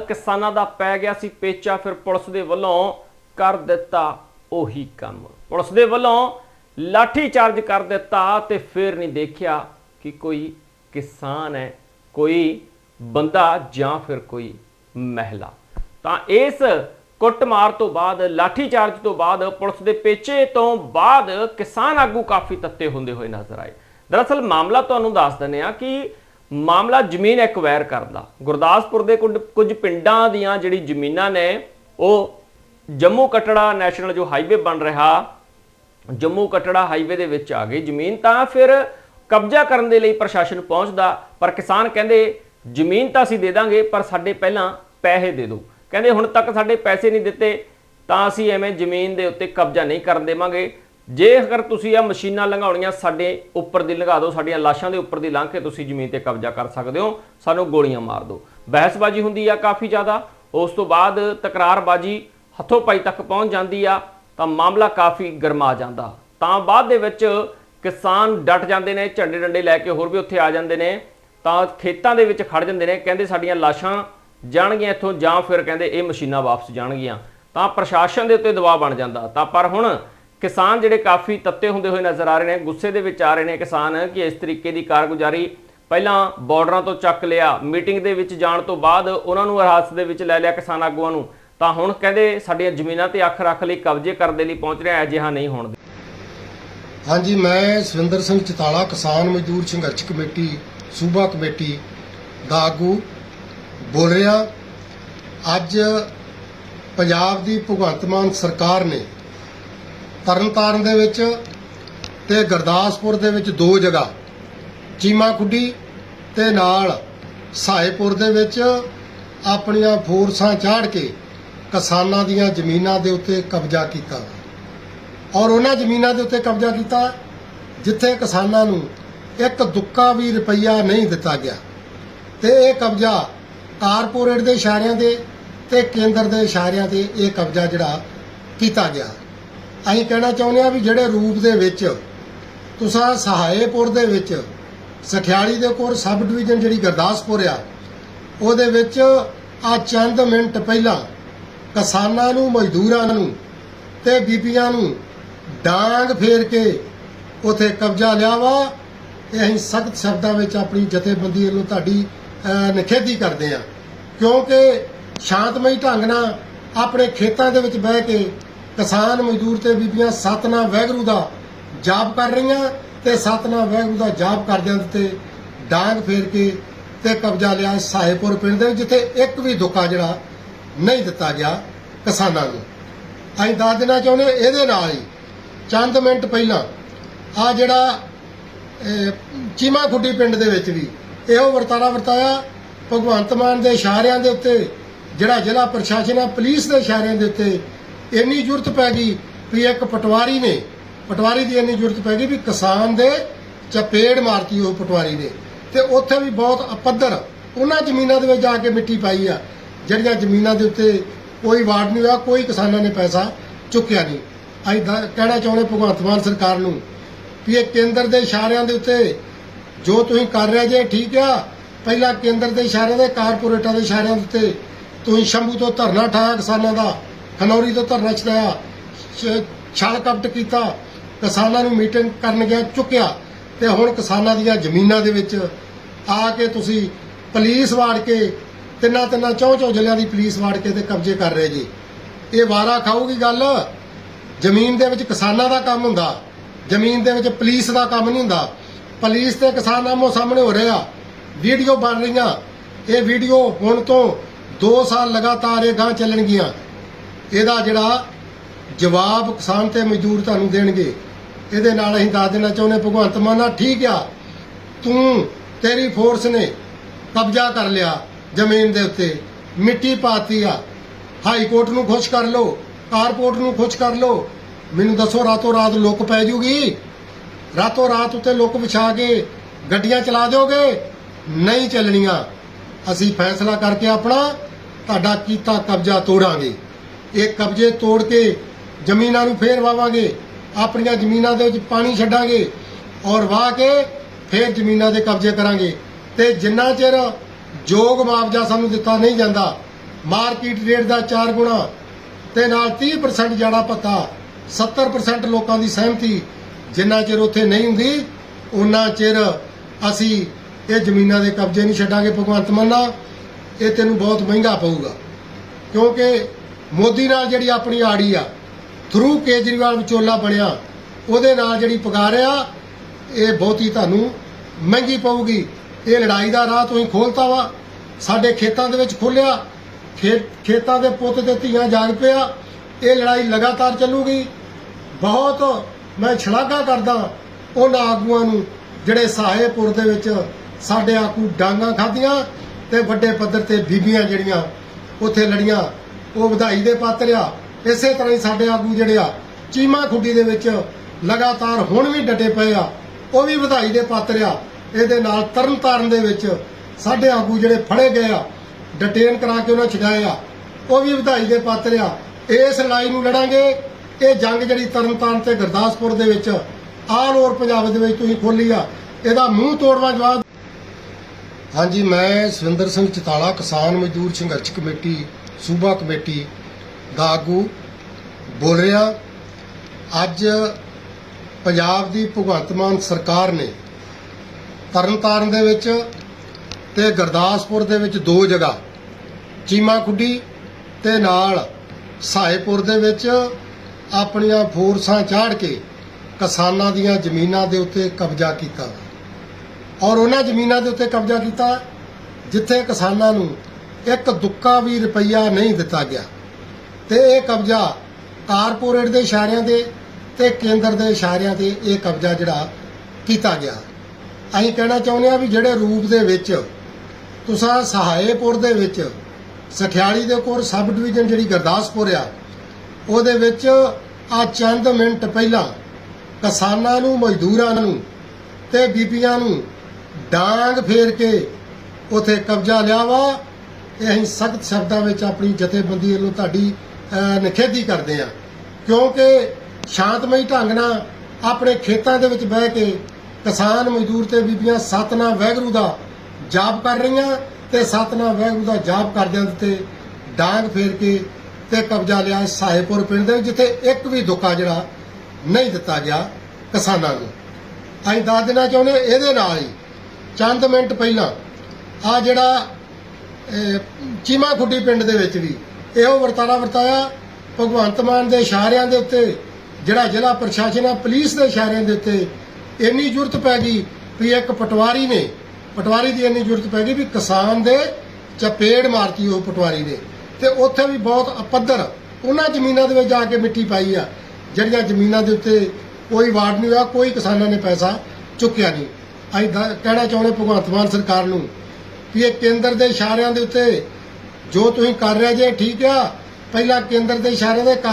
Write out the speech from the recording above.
ਕਿਸਾਨਾਂ ਦਾ ਪੈ ਗਿਆ ਸੀ ਪੇਚਾ, ਫਿਰ ਪੁਲਿਸ ਦੇ ਵੱਲੋਂ ਕਰ ਦਿੱਤਾ ਉਹੀ ਕੰਮ। ਪੁਲਿਸ ਦੇ ਵੱਲੋਂ ਲਾਠੀ ਚਾਰਜ ਕਰ ਦਿੱਤਾ ਤੇ ਫਿਰ ਨਹੀਂ ਦੇਖਿਆ ਕਿ ਕੋਈ ਕਿਸਾਨ ਹੈ, ਕੋਈ ਬੰਦਾ ਜਾਂ ਫਿਰ ਕੋਈ ਮਹਿਲਾ। ਤਾਂ ਇਸ ਕੁੱਟਮਾਰ ਤੋਂ ਬਾਅਦ, ਲਾਠੀ ਚਾਰਜ ਤੋਂ ਬਾਅਦ ਪੁਲਿਸ ਦੇ ਪੇਚੇ ਤੋਂ ਬਾਅਦ ਕਿਸਾਨ ਆਗੂ ਕਾਫੀ ਤੱਤੇ ਹੁੰਦੇ ਹੋਏ ਨਜ਼ਰ ਆਏ। ਦਰਅਸਲ ਮਾਮਲਾ ਤੁਹਾਨੂੰ ਦੱਸ ਦਿੰਦੇ ਆ ਕਿ ਮਾਮਲਾ ਜ਼ਮੀਨ ਐਕਵਾਇਰ ਕਰਦਾ ਗੁਰਦਾਸਪੁਰ ਦੇ ਕੁਝ ਕੁਝ ਪਿੰਡਾਂ ਦੀਆਂ ਜਿਹੜੀ ਜ਼ਮੀਨਾਂ ਨੇ, ਉਹ ਜੰਮੂ ਕਟੜਾ ਨੈਸ਼ਨਲ ਜੋ ਹਾਈਵੇ ਬਣ ਰਿਹਾ, ਜੰਮੂ ਕਟੜਾ ਹਾਈਵੇ ਦੇ ਵਿੱਚ ਆ ਗਈ ਜ਼ਮੀਨ, ਤਾਂ ਫਿਰ ਕਬਜ਼ਾ ਕਰਨ ਦੇ ਲਈ ਪ੍ਰਸ਼ਾਸਨ ਪਹੁੰਚਦਾ, ਪਰ ਕਿਸਾਨ ਕਹਿੰਦੇ, ਜ਼ਮੀਨ ਤਾਂ ਅਸੀਂ ਦੇ ਦਾਂਗੇ, ਪਰ ਸਾਡੇ ਪਹਿਲਾਂ ਪੈਸੇ ਦੇ ਦਿਓ। ਕਹਿੰਦੇ, ਹੁਣ ਤੱਕ ਸਾਡੇ ਪੈਸੇ ਨਹੀਂ ਦਿੱਤੇ, ਤਾਂ ਅਸੀਂ ਐਵੇਂ ਜ਼ਮੀਨ ਦੇ ਉੱਤੇ ਕਬਜ਼ਾ ਨਹੀਂ ਕਰਨ ਦੇਵਾਂਗੇ। ਜੇ ਅਗਰ ਤੁਸੀਂ ਆ ਮਸ਼ੀਨਾਂ ਲੰਘਾਉਣੀਆਂ ਸਾਡੇ ਉੱਪਰ ਦੀ ਲੰਘਾ ਦਿਓ, ਸਾਡੀਆਂ ਲਾਸ਼ਾਂ ਦੇ ਉੱਪਰ ਦੀ ਲੰਘ ਕੇ ਤੁਸੀਂ ਜ਼ਮੀਨ ਤੇ ਕਬਜ਼ਾ ਕਰ ਸਕਦੇ ਹੋ, ਸਾਨੂੰ ਗੋਲੀਆਂ ਮਾਰ ਦਿਓ। ਬਹਿਸਬਾਜ਼ੀ ਹੁੰਦੀ ਆ ਕਾਫੀ ਜ਼ਿਆਦਾ, ਉਸ ਤੋਂ ਬਾਅਦ ਤਕਰਾਰਬਾਜ਼ੀ ਹੱਥੋਂ ਪਾਈ ਤੱਕ ਪਹੁੰਚ ਜਾਂਦੀ ਆ, ਤਾਂ ਮਾਮਲਾ ਕਾਫੀ ਗਰਮਾ ਜਾਂਦਾ। ਤਾਂ ਬਾਅਦ ਦੇ ਵਿੱਚ ਕਿਸਾਨ ਡਟ ਜਾਂਦੇ ਨੇ, ਝੰਡੇ ਡੰਡੇ ਲੈ ਕੇ ਹੋਰ ਵੀ ਉੱਥੇ ਆ ਜਾਂਦੇ ਨੇ, ਤਾਂ ਖੇਤਾਂ ਦੇ ਵਿੱਚ ਖੜ ਜਾਂਦੇ ਨੇ, ਕਹਿੰਦੇ ਸਾਡੀਆਂ ਲਾਸ਼ਾਂ ਜਾਣਗੀਆਂ ਇੱਥੋਂ ਜਾਂ ਫਿਰ ਕਹਿੰਦੇ ਇਹ ਮਸ਼ੀਨਾਂ ਵਾਪਸ ਜਾਣਗੀਆਂ। ਤਾਂ ਪ੍ਰਸ਼ਾਸਨ ਦੇ ਉੱਤੇ ਦਬਾਅ ਬਣ ਜਾਂਦਾ। ਤਾਂ ਪਰ ਹੁਣ ਕਿਸਾਨ ਜਿਹੜੇ ਕਾਫੀ ਤੱਤੇ ਹੁੰਦੇ ਹੋਏ ਨਜ਼ਰ ਆ ਰਹੇ ਨੇ, ਗੁੱਸੇ ਦੇ ਵਿੱਚ ਆ ਰਹੇ ਨੇ ਕਿਸਾਨ ਕਿ ਇਸ ਤਰੀਕੇ ਦੀ ਕਾਰਗੁਜ਼ਾਰੀ ਪਹਿਲਾਂ ਬਾਰਡਰਾਂ ਤੋਂ ਚੱਕ ਲਿਆ, ਮੀਟਿੰਗ ਦੇ ਵਿੱਚ ਜਾਣ ਤੋਂ ਬਾਅਦ ਉਹਨਾਂ ਨੂੰ ਹਿਰਾਸਤ ਦੇ ਵਿੱਚ ਲੈ ਲਿਆ ਕਿਸਾਨ ਆਗੂਆਂ ਨੂੰ। ਤਾਂ ਹੁਣ ਕਹਿੰਦੇ ਸਾਡੀਆਂ ਜ਼ਮੀਨਾਂ ਤੇ ਅੱਖ ਰੱਖ ਲਈ, ਕਬਜ਼ੇ ਕਰਨ ਦੇ ਲਈ ਪਹੁੰਚ ਰਿਹਾ, ਅਜਿਹਾ ਨਹੀਂ ਹੋਣ ਦੇ। ਹਾਂਜੀ, ਮੈਂ ਸਵਿੰਦਰ ਸਿੰਘ ਚਤਾਲਾ, ਕਿਸਾਨ ਮਜ਼ਦੂਰ ਸੰਘਰਸ਼ ਕਮੇਟੀ, ਸੂਬਾ ਕਮੇਟੀ ਦਾ ਆਗੂ ਬੋਲ ਰਿਹਾ। ਅੱਜ ਪੰਜਾਬ ਦੀ ਭਗਵੰਤ ਮਾਨ ਸਰਕਾਰ ਨੇ ਤਰਨਤਾਰਨ ਦੇ ਵਿੱਚ ਤੇ ਗੁਰਦਾਸਪੁਰ ਦੇ ਵਿੱਚ ਦੋ ਜਗ੍ਹਾ ਚੀਮਾ ਖੁੱਡੀ ਤੇ ਨਾਲ ਸਾਹੇਪੁਰ ਦੇ ਵਿੱਚ ਆਪਣੀਆਂ ਫੋਰਸਾਂ ਚਾੜ ਕੇ ਕਿਸਾਨਾਂ ਦੀਆਂ ਜ਼ਮੀਨਾਂ ਦੇ ਉੱਤੇ ਕਬਜ਼ਾ ਕੀਤਾ। ਔਰ ਉਹਨਾਂ ਜ਼ਮੀਨਾਂ ਦੇ ਉੱਤੇ ਕਬਜ਼ਾ ਕੀਤਾ ਜਿੱਥੇ ਕਿਸਾਨਾਂ ਨੂੰ ਇੱਕ ਦੁੱਕਾ ਵੀ ਰੁਪਈਆ ਨਹੀਂ ਦਿੱਤਾ ਗਿਆ ਤੇ ਇਹ ਕਬਜ਼ਾ ਕਾਰਪੋਰੇਟ ਦੇ ਇਸ਼ਾਰਿਆਂ ਦੇ ਤੇ ਕੇਂਦਰ ਦੇ ਇਸ਼ਾਰਿਆਂ ਤੇ ਇਹ ਕਬਜ਼ਾ ਜਿਹੜਾ ਕੀਤਾ ਗਿਆ। ਅਸੀਂ ਕਹਿਣਾ ਚਾਹੁੰਦੇ ਆ ਵੀ ਜਿਹੜੇ ਰੂਪ ਦੇ ਵਿੱਚ, ਤੁਸਾਂ ਸਹਾਏਪੁਰ ਦੇ ਵਿੱਚ, ਸਠਿਆਲੀ ਦੇ ਕੋਲ ਸਬ ਡਿਵੀਜ਼ਨ ਜਿਹੜੀ ਗੁਰਦਾਸਪੁਰ ਆ, ਉਹਦੇ ਵਿੱਚ ਆ ਚੰਦ ਮਿੰਟ ਪਹਿਲਾਂ ਕਿਸਾਨਾਂ ਨੂੰ, ਮਜ਼ਦੂਰਾਂ ਨੂੰ ਤੇ ਬੀਬੀਆਂ ਨੂੰ ਡਾਂਗ ਫੇਰ ਕੇ ਉਥੇ ਕਬਜ਼ਾ ਲਿਆ ਵਾ ਇਹ ਅਸੀਂ ਸਖਤ ਸ਼ਬਦਾਂ ਵਿੱਚ ਆਪਣੀ ਜਥੇਬੰਦੀ ਨੂੰ ਤੁਹਾਡੀ ਨਿਖੇਧੀ ਕਰਦੇ ਆ ਕਿਉਂਕਿ ਸ਼ਾਂਤਮਈ ਢੰਗ ਨਾਲ ਆਪਣੇ ਖੇਤਾਂ ਦੇ ਵਿੱਚ ਬਹਿ ਕੇ ਕਿਸਾਨ ਮਜ਼ਦੂਰ ਤੇ ਬੀਬੀਆਂ ਸਤਨਾਮ ਵੈਗਰੂ ਦਾ ਜਾਪ ਕਰ ਰਹੀਆਂ ਤੇ ਸਤਨਾਮ ਵੈਗਰੂ ਦਾ ਜਾਪ ਕਰਦਿਆਂ ਤੇ ਡਾਂਗ ਫੇਰ ਕੇ ਤੇ ਕਬਜ਼ਾ ਲਿਆ ਸਾਹੇਪੁਰ ਪਿੰਡ ਦੇ ਜਿੱਥੇ ਇੱਕ ਵੀ ਦੁੱਕਾ ਜਿਹੜਾ ਨਹੀਂ ਦਿੱਤਾ ਗਿਆ ਕਿਸਾਨਾਂ ਨੂੰ। ਅਸੀਂ ਦੱਸ ਦੇਣਾ ਚਾਹੁੰਦੇ ਇਹਦੇ ਨਾਲ ਹੀ ਚੰਦ ਮਿੰਟ ਪਹਿਲਾਂ ਆ ਜਿਹੜਾ ਚੀਮਾ ਖੁੱਡੀ ਪਿੰਡ ਦੇ ਵਿੱਚ ਵੀ ਇਹੋ ਵਰਤਾਰਾ ਵਰਤਾਇਆ, ਭਗਵੰਤ ਮਾਨ ਦੇ ਇਸ਼ਾਰਿਆਂ ਦੇ ਉੱਤੇ, ਜਿਹੜਾ ਜ਼ਿਲ੍ਹਾ ਪ੍ਰਸ਼ਾਸਨ ਆ, ਪੁਲਿਸ ਦੇ ਇਸ਼ਾਰਿਆਂ ਦੇ ਉੱਤੇ ਇੰਨੀ ਜ਼ਰੂਰਤ ਪੈ ਗਈ ਵੀ ਇੱਕ ਪਟਵਾਰੀ ਨੇ, ਪਟਵਾਰੀ ਦੀ ਇੰਨੀ ਜ਼ਰੂਰਤ ਪੈ ਗਈ ਵੀ ਕਿਸਾਨ ਦੇ ਚਪੇੜ ਮਾਰਤੀ ਉਹ ਪਟਵਾਰੀ ਨੇ। ਤੇ ਉੱਥੇ ਵੀ ਬਹੁਤ ਅਪੱਧਰ, ਉਹਨਾਂ ਜ਼ਮੀਨਾਂ ਦੇ ਵਿੱਚ ਜਾ ਕੇ ਮਿੱਟੀ ਪਾਈ ਆ। ਜਿਹੜੀਆਂ ਜ਼ਮੀਨਾਂ ਦੇ ਉੱਤੇ ਕੋਈ ਵਾਰਡ ਨਹੀਂ ਹੋਇਆ, ਕੋਈ ਕਿਸਾਨਾਂ ਨੇ ਪੈਸਾ ਚੁੱਕਿਆ ਨਹੀਂ। ਅਸੀਂ ਦਾ- ਕਹਿਣਾ ਚਾਹੁੰਦੇ ਭਗਵੰਤ ਮਾਨ ਸਰਕਾਰ ਨੂੰ ਵੀ ਇਹ ਕੇਂਦਰ ਦੇ ਇਸ਼ਾਰਿਆਂ ਦੇ ਉੱਤੇ ਜੋ ਤੁਸੀਂ ਕਰ ਰਹੇ ਜੇ, ਠੀਕ ਆ, ਪਹਿਲਾਂ ਕੇਂਦਰ ਦੇ ਇਸ਼ਾਰਿਆਂ ਦੇ, ਕਾਰਪੋਰੇਟਾਂ ਦੇ ਇਸ਼ਾਰਿਆਂ ਦੇ ਉੱਤੇ ਤੁਸੀਂ ਸ਼ੰਭੂ ਤੋਂ ਧਰਨਾ ਠਾਇਆ ਕਿਸਾਨਾਂ ਦਾ। ਖਨੌਰੀ ਤੋਂ ਧਰਨਾ ਛਡਾਇਆ ਛਾਲ ਕਪਟ ਕੀਤਾ, ਕਿਸਾਨਾਂ ਨੂੰ ਮੀਟਿੰਗ ਕਰਨ ਗਿਆ, ਚੁੱਕਿਆ ਤੇ ਹੁਣ ਕਿਸਾਨਾਂ ਦੀਆਂ ਜ਼ਮੀਨਾਂ ਦੇ ਵਿੱਚ ਆ ਕੇ ਤੁਸੀਂ ਪੁਲਿਸ ਵਾੜ ਕੇ ਤਿੰਨਾਂ ਤਿੰਨਾਂ ਚੌਂ ਚੌਂ ਜ਼ਿਲ੍ਹਿਆਂ ਦੀ ਪੁਲਿਸ ਵਾੜ ਕੇ ਤੇ ਕਬਜ਼ੇ ਕਰ ਰਹੇ ਜੀ। ਇਹ ਵਾਰਾ ਖਾਊਗੀ ਗੱਲ। ਜ਼ਮੀਨ ਦੇ ਵਿੱਚ ਕਿਸਾਨਾਂ ਦਾ ਕੰਮ ਹੁੰਦਾ, ਜ਼ਮੀਨ ਦੇ ਵਿੱਚ ਪੁਲਿਸ ਦਾ ਕੰਮ ਨਹੀਂ ਹੁੰਦਾ। ਪੁਲਿਸ ਤੇ ਕਿਸਾਨ ਆਮੋ ਸਾਹਮਣੇ ਹੋ ਰਿਹਾ ਵੀਡੀਓ ਬਣ ਰਹੀਆਂ। ਇਹ ਵੀਡੀਓ ਹੁਣ ਤੋਂ 2 ਸਾਲ ਲਗਾਤਾਰ ਇਹ ਗਾਂ ਚੱਲਣਗੀਆਂ। ਇਹਦਾ ਜਿਹੜਾ ਜਵਾਬ ਕਿਸਾਨ ਤੇ ਮਜ਼ਦੂਰ ਤੁਹਾਨੂੰ ਦੇਣਗੇ। ਇਹਦੇ ਨਾਲ ਅਸੀਂ ਦੱਸ ਦੇਣਾ ਚਾਹੁੰਦੇ, ਭਗਵੰਤ ਮਾਨਾ ਠੀਕ ਆ। ਤੂੰ, ਤੇਰੀ ਫੋਰਸ ਨੇ ਕਬਜ਼ਾ ਕਰ ਲਿਆ ਜ਼ਮੀਨ ਦੇ ਉੱਤੇ। ਮਿੱਟੀ ਪਾਤੀ ਆ। ਹਾਈ ਕੋਰਟ ਨੂੰ ਖੁਸ਼ ਕਰ ਲੋ ਕਾਰਪੋਰਟ ਨੂੰ ਖੁਸ਼ ਕਰ ਲੋ ਮੈਨੂੰ ਦੱਸੋ, ਰਾਤੋਂ ਰਾਤ ਲੁੱਕ ਪੈ ਜੂਗੀ? ਰਾਤੋਂ ਰਾਤ ਉੱਤੇ ਲੁੱਕ ਵਿਛਾ ਕੇ ਗੱਡੀਆਂ ਚਲਾ ਦਿਓਗੇ? ਨਹੀਂ ਚੱਲਣੀਆਂ। ਅਸੀਂ ਫੈਸਲਾ ਕਰਕੇ ਆਪਣਾ ਤੁਹਾਡਾ ਕੀਤਾ ਕਬਜ਼ਾ ਤੋੜਾਂਗੇ। ਇਹ ਕਬਜ਼ੇ ਤੋੜ ਕੇ ਜ਼ਮੀਨਾਂ ਨੂੰ ਫੇਰ ਵਾਵਾਂਗੇ, ਆਪਣੀਆਂ ਜ਼ਮੀਨਾਂ ਦੇ ਵਿੱਚ ਪਾਣੀ ਛੱਡਾਂਗੇ ਔਰ ਵਾਹ ਕੇ ਫੇਰ ਜ਼ਮੀਨਾਂ ਦੇ ਕਬਜ਼ੇ ਕਰਾਂਗੇ। ਤੇ ਜਿੰਨਾ ਚਿਰ ਯੋਗ ਮੁਆਵਜ਼ਾ ਸਾਨੂੰ ਦਿੱਤਾ ਨਹੀਂ ਜਾਂਦਾ, ਮਾਰਕੀਟ ਰੇਟ ਦਾ 4 ਗੁਣਾ ਤੇ ਨਾਲ 30% ਜਾਣਾ ਪੱਤਾ 70% ਲੋਕਾਂ ਦੀ ਸਹਿਮਤੀ ਜਿੰਨਾ ਚਿਰ ਉੱਥੇ ਨਹੀਂ ਹੁੰਦੀ ਉਹਨਾਂ ਚਿਰ ਅਸੀਂ ਇਹ ਜ਼ਮੀਨਾਂ ਦੇ ਕਬਜ਼ੇ ਨਹੀਂ ਛੱਡਾਂਗੇ। ਭਗਵੰਤ ਮੰਨਾ, ਇਹ ਤੈਨੂੰ ਬਹੁਤ ਮਹਿੰਗਾ ਪਊਗਾ। ਕਿਉਂਕਿ ਮੋਦੀ ਨਾਲ ਜਿਹੜੀ ਆਪਣੀ ਆੜੀ ਆ ਥਰੂ ਕੇਜਰੀਵਾਲ ਵਿਚੋਲਾ ਬਣਿਆ, ਉਹਦੇ ਨਾਲ ਜਿਹੜੀ ਪਗਾਰ ਆ ਇਹ ਬਹੁਤੀ ਤੁਹਾਨੂੰ ਮਹਿੰਗੀ ਪਊਗੀ। ਇਹ ਲੜਾਈ ਦਾ ਰਾਹ ਤੁਸੀਂ ਖੋਲਤਾ ਵਾ, ਸਾਡੇ ਖੇਤਾਂ ਦੇ ਵਿੱਚ ਖੋਲਿਆ ਖੇਤਾਂ ਦੇ ਪੁੱਤ ਤੇ ਧੀਆਂ ਜਾਗ ਪਿਆ, ਇਹ ਲੜਾਈ ਲਗਾਤਾਰ ਚੱਲੂਗੀ। ਬਹੁਤ ਮੈਂ ਸ਼ਲਾਘਾ ਕਰਦਾ ਉਹਨਾਂ ਆਗੂਆਂ ਨੂੰ, ਜਿਹੜੇ ਸਹਾਏਪੁਰ ਦੇ ਵਿੱਚ ਸਾਡੇ ਆਗੂ ਡਾਂਗਾ ਖਾਧੀਆਂ ਤੇ ਵੱਡੇ ਪੱਧਰ ਤੇ ਬੀਬੀਆਂ ਜਿਹੜੀਆਂ, ਉੱਥੇ ਲੜੀਆਂ ਉਹ ਵਧਾਈ ਦੇ ਪਾਤਰ ਆ। ਇਸੇ ਤਰ੍ਹਾਂ ਹੀ ਸਾਡੇ ਆਗੂ ਜਿਹੜੇ ਆ, ਚੀਮਾ ਖੁੱਡੀ ਦੇ ਵਿੱਚ ਲਗਾਤਾਰ ਹੁਣ ਵੀ ਡਟੇ ਪਏ ਆ। ਉਹ ਵੀ ਵਧਾਈ ਦੇ ਪਾਤਰ ਆ। ਇਹਦੇ ਨਾਲ ਤਰਨਤਾਰਨ ਦੇ ਵਿੱਚ ਸਾਡੇ ਆਗੂ ਜਿਹੜੇ ਫੜੇ ਗਏ ਆ ਡਿਟੇਨ ਕਰਾ ਕੇ ਉਹਨਾਂ ਛਡਾਏ ਆ। ਉਹ ਵੀ ਵਧਾਈ ਦੇ ਪਾਤਰ ਆ। ਇਸ ਲੜਾਈ ਨੂੰ ਲੜਾਂਗੇ। ਇਹ ਜੰਗ ਜਿਹੜੀ ਤਰਨਤਾਰਨ ਤੇ ਗੁਰਦਾਸਪੁਰ ਦੇ ਵਿੱਚ ਆਲ ਓਵਰ ਪੰਜਾਬ ਦੇ ਵਿੱਚ ਤੁਸੀਂ ਖੋਲੀ ਆ, ਇਹਦਾ ਮੂੰਹ ਤੋੜਵਾ ਜਵਾਬ ਹਾਂਜੀ, ਮੈਂ ਸਵਿੰਦਰ ਸਿੰਘ ਚਤਾਲਾ, ਕਿਸਾਨ ਮਜ਼ਦੂਰ ਸੰਘਰਸ਼ ਕਮੇਟੀ, ਸੂਬਾ ਕਮੇਟੀ ਦਾ ਆਗੂ ਬੋਲ ਰਿਹਾ। ਅੱਜ ਪੰਜਾਬ ਦੀ ਭਗਵੰਤ ਮਾਨ ਸਰਕਾਰ ਨੇ ਤਰਨਤਾਰਨ ਦੇ ਵਿੱਚ ਤੇ ਗੁਰਦਾਸਪੁਰ ਦੇ ਵਿੱਚ ਦੋ ਜਗ੍ਹਾ ਚੀਮਾ ਖੁੱਡੀ ਤੇ ਨਾਲ ਸਾਹੇਪੁਰ ਦੇ ਵਿੱਚ ਆਪਣੀਆਂ ਫੋਰਸਾਂ ਚਾੜ ਕੇ ਕਿਸਾਨਾਂ ਦੀਆਂ ਜ਼ਮੀਨਾਂ ਦੇ ਉੱਤੇ ਕਬਜ਼ਾ ਕੀਤਾ। ਔਰ ਉਹਨਾਂ ਜ਼ਮੀਨਾਂ ਦੇ ਉੱਤੇ ਕਬਜ਼ਾ ਕੀਤਾ, ਜਿੱਥੇ ਕਿਸਾਨਾਂ ਨੂੰ ਇੱਕ ਦੁੱਕਾ ਵੀ ਰੁਪਈਆ ਨਹੀਂ ਦਿੱਤਾ ਗਿਆ। ਤੇ ਇਹ ਕਬਜ਼ਾ ਕਾਰਪੋਰੇਟ ਦੇ ਇਸ਼ਾਰਿਆਂ ਦੇ ਤੇ ਕੇਂਦਰ ਦੇ ਇਸ਼ਾਰਿਆਂ ਤੇ ਇਹ ਕਬਜ਼ਾ ਜਿਹੜਾ ਕੀਤਾ ਗਿਆ। ਅਸੀਂ ਕਹਿਣਾ ਚਾਹੁੰਦੇ ਆ ਵੀ ਜਿਹੜੇ ਰੂਪ ਦੇ ਵਿੱਚ, ਤੁਸੀਂ ਸਹਾਏਪੁਰ ਦੇ ਵਿੱਚ ਸਖਿਆਲੀ ਦੇ ਕੋਲ ਸਬ ਡਿਵੀਜ਼ਨ ਜਿਹੜੀ ਗੁਰਦਾਸਪੁਰ ਆ, ਉਹਦੇ ਵਿੱਚ ਆ ਚੰਦ ਮਿੰਟ ਪਹਿਲਾਂ ਕਿਸਾਨਾਂ ਨੂੰ, ਮਜ਼ਦੂਰਾਂ ਨੂੰ ਤੇ ਬੀਬੀਆਂ ਨੂੰ ਡਾਂਗ ਫੇਰ ਕੇ ਉਥੇ ਕਬਜ਼ਾ ਲਿਆ ਵਾ। ਇਹ ਅਸੀਂ ਸਖਤ ਸ਼ਬਦਾਂ ਵਿੱਚ ਆਪਣੀ ਜਥੇਬੰਦੀ ਵੱਲੋਂ ਤੁਹਾਡੀ ਨਿਖੇਧੀ ਕਰਦੇ ਆ ਕਿਉਂਕਿ ਸ਼ਾਂਤਮਈ ਢੰਗ ਨਾਲ ਆਪਣੇ ਖੇਤਾਂ ਦੇ ਵਿੱਚ ਬਹਿ ਕੇ ਕਿਸਾਨ ਮਜ਼ਦੂਰ ਤੇ ਬੀਬੀਆਂ ਸਤਨਾਮ ਵੈਗਰੂ ਦਾ ਜਾਪ ਕਰ ਰਹੀਆਂ ਤੇ ਸਤਨਾਮ ਵੈਗਰੂ ਦਾ ਜਾਪ ਕਰਦਿਆਂ ਦੇ ਤੇ ਡਾਂਗ ਫੇਰ ਕੇ ਤੇ ਕਬਜ਼ਾ ਲਿਆ ਸਾਹੇਪੁਰ ਪਿੰਡ ਦੇ ਜਿੱਥੇ ਇੱਕ ਵੀ ਦੁੱਕਾ ਜਿਹੜਾ ਨਹੀਂ ਦਿੱਤਾ ਗਿਆ ਕਿਸਾਨਾਂ ਨੂੰ। ਅਸੀਂ ਦੱਸ ਦੇਣਾ ਚਾਹੁੰਦੇ ਇਹਦੇ ਨਾਲ ਹੀ ਚੰਦ ਮਿੰਟ ਪਹਿਲਾਂ, ਆ ਜਿਹੜਾ ਚੀਮਾ ਖੁੱਡੀ ਪਿੰਡ ਦੇ ਵਿੱਚ ਵੀ ਇਹੋ ਵਰਤਾਰਾ ਵਰਤਾਇਆ, ਭਗਵੰਤ ਮਾਨ ਦੇ ਇਸ਼ਾਰਿਆਂ ਦੇ ਉੱਤੇ, ਜਿਹੜਾ ਜ਼ਿਲ੍ਹਾ ਪ੍ਰਸ਼ਾਸਨ ਆ, ਪੁਲਿਸ ਦੇ ਇਸ਼ਾਰਿਆਂ ਦੇ ਉੱਤੇ ਇੰਨੀ ਜ਼ਰੂਰਤ ਪੈ ਗਈ ਵੀ ਇੱਕ ਪਟਵਾਰੀ ਨੇ, ਪਟਵਾਰੀ ਦੀ ਇੰਨੀ ਜ਼ਰੂਰਤ ਪੈ ਗਈ ਵੀ ਕਿਸਾਨ ਦੇ ਚਪੇੜ ਮਾਰਤੀ ਉਹ ਪਟਵਾਰੀ ਨੇ। ਤੇ ਉੱਥੇ ਵੀ ਬਹੁਤ ਅਪੱਧਰ, ਉਹਨਾਂ ਜ਼ਮੀਨਾਂ ਦੇ ਵਿੱਚ ਜਾ ਕੇ ਮਿੱਟੀ ਪਾਈ ਆ। ਜਿਹੜੀਆਂ ਜ਼ਮੀਨਾਂ ਦੇ ਉੱਤੇ ਕੋਈ ਵਾਰਡ ਨਹੀਂ ਹੋਇਆ, ਕੋਈ ਕਿਸਾਨਾਂ ਨੇ ਪੈਸਾ ਚੁੱਕਿਆ ਨਹੀਂ। ਅਸੀਂ ਕਹਿਣਾ ਚਾਹੁੰਦੇ ਭਗਵੰਤ ਮਾਨ ਸਰਕਾਰ ਨੂੰ ਕਿ ਇਹ ਕੇਂਦਰ ਦੇ ਇਸ਼ਾਰਿਆਂ ਦੇ ਉੱਤੇ ਜੋ ਤੁਸੀਂ ਕਰ ਰਹੇ ਜੇ, ਠੀਕ ਆ, ਪਹਿਲਾਂ ਕੇਂਦਰ ਦੇ ਇਸ਼ਾਰਿਆਂ ਦੇ ਕੰਮ